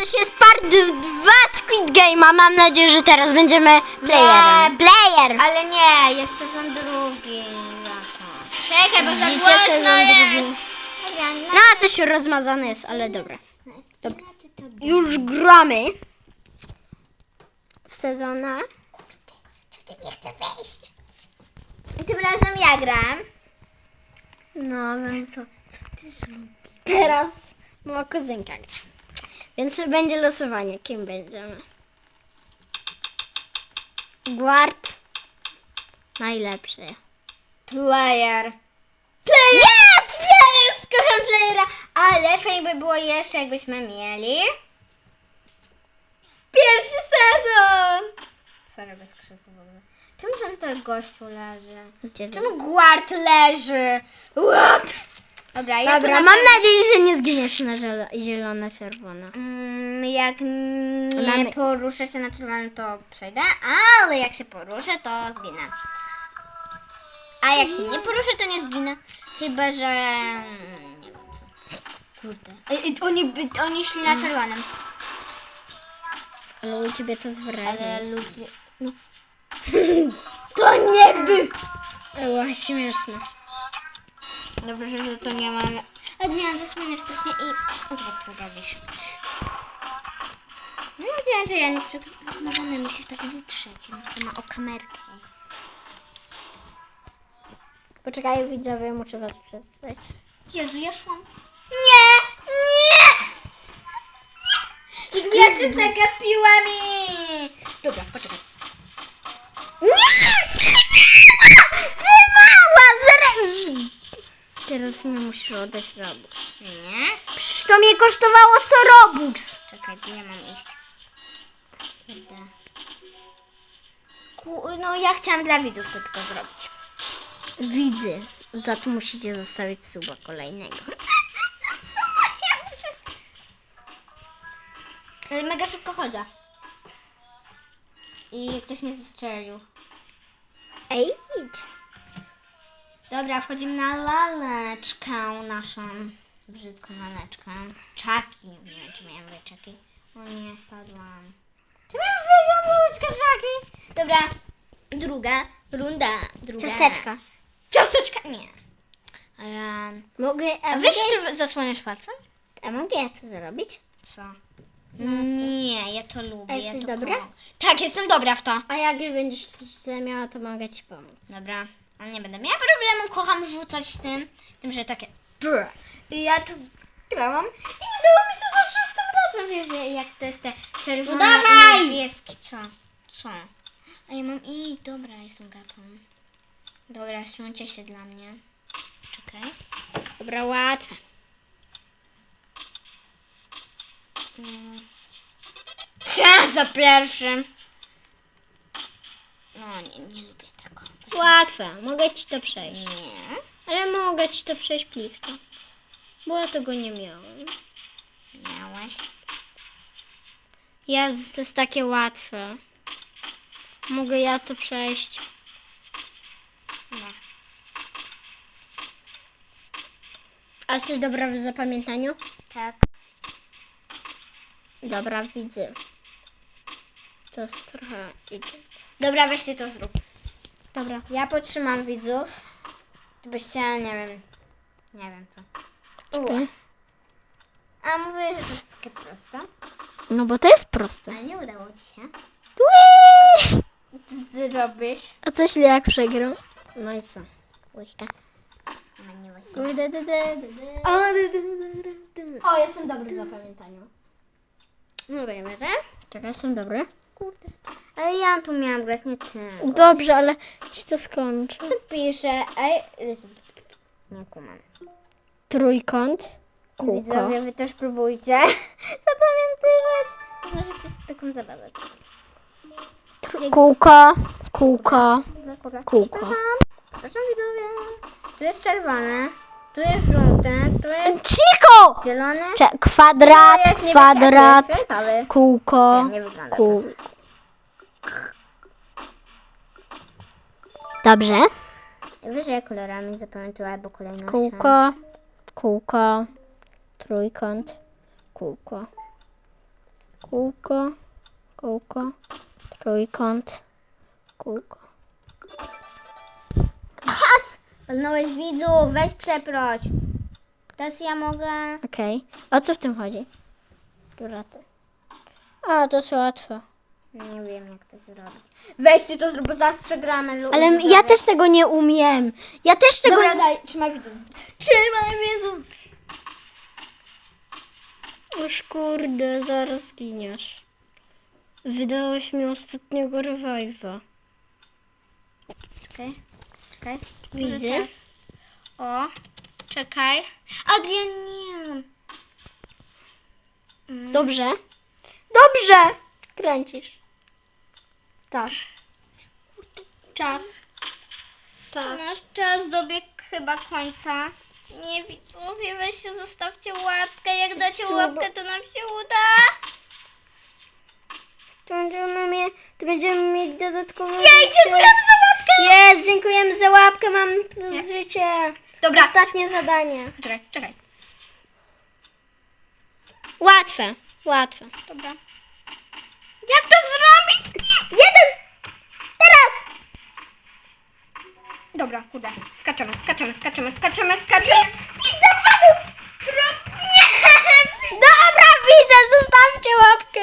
coś jest part 2 Squid Game'a. Mam nadzieję, że teraz będziemy playerem. Player! Ale nie, jest sezon drugi. Czekaj, bo za Widzicie głośno sezon jest. drugi. No, a coś rozmazane jest, ale dobra. dobra. Już gramy w sezona. Ty nie chcę wejść. Tym razem ja gram. No, więc co? Teraz moja kuzynka gra. Więc będzie losowanie. Kim będziemy? Guard. Najlepszy. Player. Player! Yes! Yes! Kocham playera. Ale fajnie by było jeszcze, jakbyśmy mieli. Pierwszy sezon! Sorry, bez krzyku w ogóle. Czemu tam ten gościu leży? Gdzie? Czemu guard leży? What? Dobra, ja Dobra, mam nadzieję, że nie zginiesz na zielo- zielona, czerwona. Mm, jak nie Mamy- poruszę się na czerwono, to przejdę, ale jak się poruszę, to zginę. A jak się nie poruszę, to nie zginę. Chyba, że... mm, Nie wiem co. Kurde. Oni, oni szli na czerwonym. Ale u ciebie to jest Ale ludzie... No. To nie by... Była śmieszne. Dobrze, że to nie mam... Adrian, zasłoniesz strasznie i... Zobacz, co robisz. No nie wiem, czy ja nie przepraszam, musisz tak wytrzeć. No to ma o kamerkę. Poczekaj, widzowie, muszę was przedstawić. Jezu, ja sam. Nie! Nie! Nie! się zagapiła mi! Dobra, poczekaj. Nie! Ty mała! Zaraz! Musisz oddać Robux. Nie? Przecież to mnie kosztowało 100 Robux. Czekaj, gdzie mam iść? Kurde. Ku, no ja chciałam dla widzów to tylko zrobić. Widzę. Za to musicie zostawić suba kolejnego. Ale mega szybko chodzę. I ktoś mnie zestrzelił. Ej, idź. Dobra, wchodzimy na laleczkę naszą. Brzydką laleczkę. Czaki. Nie wiem, czy miałem wyjść czaki. O nie, spadłam. Czy miałem wyjść laleczkę czaki? Dobra. Druga runda. Druga. Ciasteczka. Ciasteczka. Nie. Ran. Mogę, A wiesz, ty zasłoniesz palcem? A mogę ja to zrobić? Co? Nie, ja to lubię. A ja jesteś to dobra? kocham. Tak, jestem dobra w to. A jak będziesz coś miała, to mogę ci pomóc. Dobra, ale nie będę miała problemu, kocham rzucać tym, tym, że takie brr. I ja tu grałam i udało mi się za szóstym razem, wiesz, jak to jest te czerwone No dawaj! i niebieskie, co? Co? A ja mam, i dobra, jestem gapą. Dobra, słuchajcie się dla mnie. Czekaj. Dobra, łatwe. Ha, za pierwszym. No, nie, nie lubię. Łatwe. Mogę ci to przejść. Nie. Ale mogę ci to przejść blisko. Bo ja tego nie miałem. Miałeś. Jezus, to jest takie łatwe. Mogę ja to przejść. Nie. A jesteś dobra w zapamiętaniu? Tak. Dobra, widzę. To jest trochę... Dobra, weź ty to zrób. Dobra. Ja potrzymam widzów. Żebyście, nie wiem, nie wiem co. A mówię, że to jest takie proste. No bo to jest proste. Ale nie udało ci się. Ui! Co ty robisz? A co jeśli jak przegram? No i co? Łyżka. No nie. O, jestem dobry w zapamiętaniu. No wiemy, że? Czekaj, jestem dobry. Kurde, Ale ja tu miałam grać, nie ty. Dobrze, ale ci to skończę. Co pisze? Ej, nie kumam. Trójkąt. Kółko. Widzowie, wy też próbujcie zapamiętywać. Możecie z taką zabawę. Tr- Kółko. Kółko. Kółko. Przepraszam widzowie. Tu jest czerwone, tu jest żółte, tu jest Cicho! zielony. Cze- kwadrat, jest niebieski, kwadrat, a tu jest fioletowy. kółko, Nie wygląda kół. Dobrze. Wyżej kolorami zapamiętuję albo kolejnością. Kółko, kółko, trójkąt, kółko. Kółko, kółko, trójkąt, kółko. Walnąłeś widzów, weź przeproś. Teraz ja mogę... Okej. O co w tym chodzi? Ty? A, to jest łatwe. Nie wiem jak to zrobić. Weźcie to zrób, bo zaraz przegramy. lu- Ale widzowie. ja też tego nie umiem. Ja też tego... Dobra, daj, trzymaj widzów. Trzymaj widzów! Już kurde, zaraz zginiesz. Wydałeś mi ostatniego revive'a. Czekaj, czekaj. Widzę. Tak. O, czekaj. Adrian, nie. Dobrze? Dobrze! Kręcisz. Czas. Czas. Czas. Nasz czas dobiegł chyba końca. Nie widzowie, weźcie, zostawcie łapkę. Jak dacie łapkę, to nam się uda. To będziemy, mie- to będziemy mieć dodatkowe Jej, dziękujemy za. Jest, dziękujemy za łapkę, mam plus życie. Dobra. Ostatnie zadanie. Czekaj, czekaj. Łatwe, łatwe. Dobra. Jak to zrobić? Jeden! Teraz! Dobra, kurde. Skaczemy, skaczemy, skaczemy, skaczemy, skaczemy. Idę panu! Nie! Dobra, widzę, zostawcie łapkę.